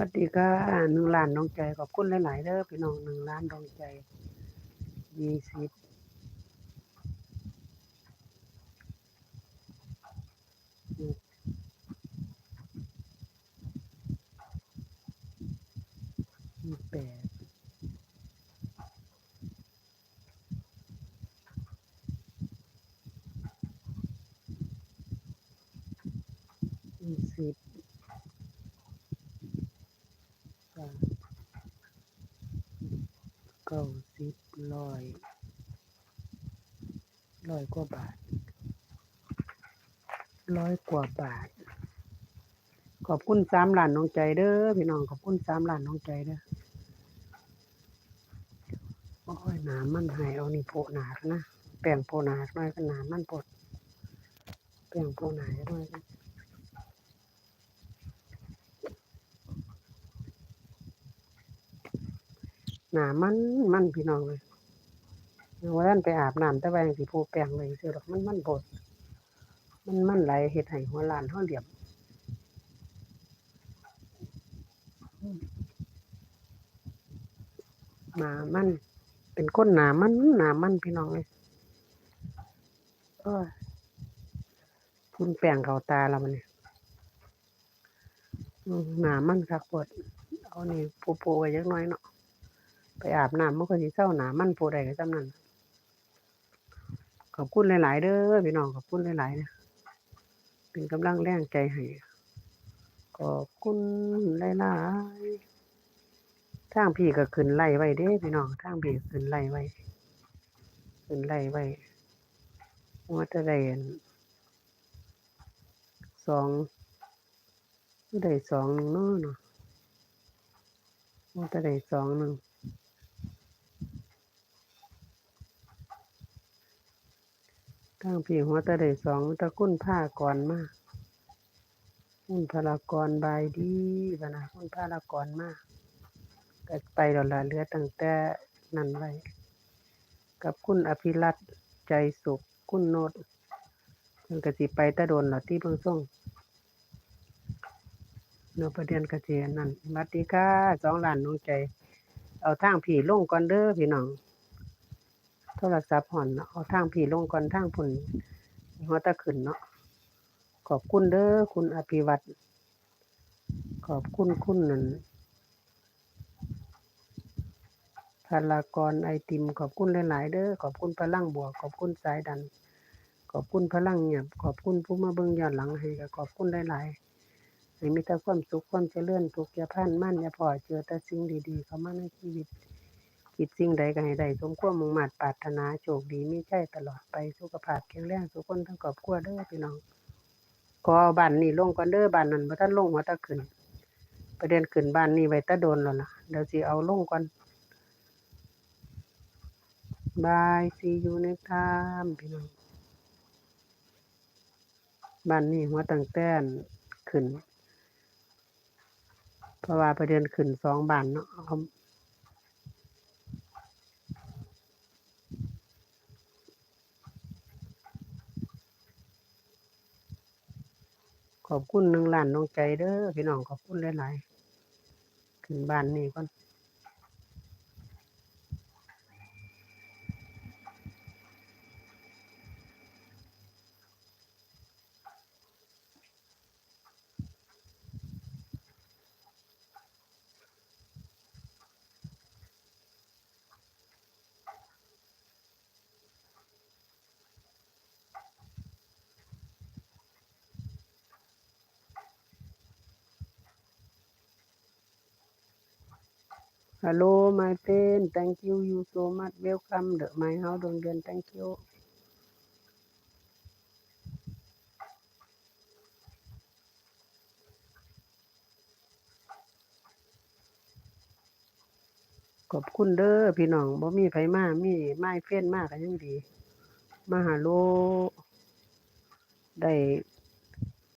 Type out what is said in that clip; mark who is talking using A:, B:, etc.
A: วัสดีค่ะหนึ่งล้านดวงใจขอบคุณหลายๆเด้อพี่น้องหนึ่งล้านดวงใจยี่สิบยี่แปดยี่สิบสาม เก้าสิบร้อยร้อยกว่าบาทร้อยกว่าบาท ขอบคุณสามหลานน้องใจเด้อพี่น้องขอบคุณสามหลานน้องใจเด้อโอ้ยหนามันหายเอานี่โปะหนาซะนะแป้งโปะหนาหน่อยก็หนามันปดแป้งโปะหนาหน่อยก็ หนามันมันพี่น้องเลยว่าท่านไปอาบน้ำแต่ว่ายังสิโปะแปงไว้เสียดอกมันมันปดมันมันไหลเฮ็ดให้หัวล้านเฮาเหลี่ยมหนามัน เป็นคนหนามันหนามันพี่น้องเลยโอ้ยพุ่นแปงเขาตาแล้วมันเนี่ยหนามันคักปวดเอานี่ปูปูไว้ยักหน้อยเนาะ ไปอาบน้ำมันก็สิเศร้าหนามันปูได้ก็จำนั้นขอบคุณหลาย ๆ เด้อพี่น้องขอบคุณหลายๆนะเป็นกำลังแรงใจให้ขอบคุณหลายๆทางพี่ก็ขึ้นไล่ไว้เด้พี่น้องทางพี่ขึ้นไล่ไว้ขึ้นไล่ไว้ว่าจะได้อันสองได้สองหนึ่งเนาะเนาะว่าจะได้สองหนึ่ง ทางพี่หัวจะได้สองตะกุ้นผ้าก่อนมาคุณพลากรบายดีบะนะคุณพลากรมากก็ไปแล้วล่ะเลือตั้งแต่นั้นไว้กับคุณอภิรัตใจสุข คุณโนดเพิ่นก็สิไปตะโดนแล้วที่เพิ่งส่งเนประเด็นกระเจียนนั่นสวัสดีค่ะสองล้านน้องใจ เอาทางผีลงก่อนเด้อพี่น้อง โทรศัพท์ห่อนเนาะเอาทางผีลงก่อนทางพุ่นหัวตะขึ้นเนาะขอบคุณเด้อคุณอภิวัตรขอบคุณคุณนั่นพลากรไอติม ขอบคุณหลาย ๆ เด้อขอบคุณพลังบวก ขอบคุณสายดัน ขอบคุณพลังเงียบขอบคุณผู้มาเบิ่งย้อนหลังให้ก็ขอบคุณหลายๆให้มีแต่ความสุขความเจริญทุกอย่าพลานมั่นอย่าพอเจอแต่สิ่งดี ๆ เข้ามาในชีวิต คิดสิ่งใดก็ให้ได้สมความมุ่งมั่นปรารถนาโชคดีมีชัยตลอดไปสุขภาพแข็งแรงทุกคนทั้งครอบครัวเด้อพี่น้องขอเอาบ้านนี้ลงก่อนเด้อบ้านนั้นบ่ทันลงหัวตะขึ้นประเด็นขึ้นบ้านนี้ไว้ตะโดนแล้วล่ะเดี๋ยวสิเอาลงก่อนบาย see you next time พี่น้องบ้านนี้หัวตั้งแต่นขึ้น เพราะว่าประเด็นขึ้นสองบ้านเนาะเอา ขอบคุณหนึ่งล้านน้องใจเด้อพี่น้องขอบคุณหลายๆขึ้นบ้านนี่ก่อน Hello, my friend. Thank you. You so much. Welcome. The my house Dong Duen. Thank you. ขอบคุณเด้อพี่น้องบ่มีไผมามีไม้เฟ้นมากก็ยังดี มาหาโลได้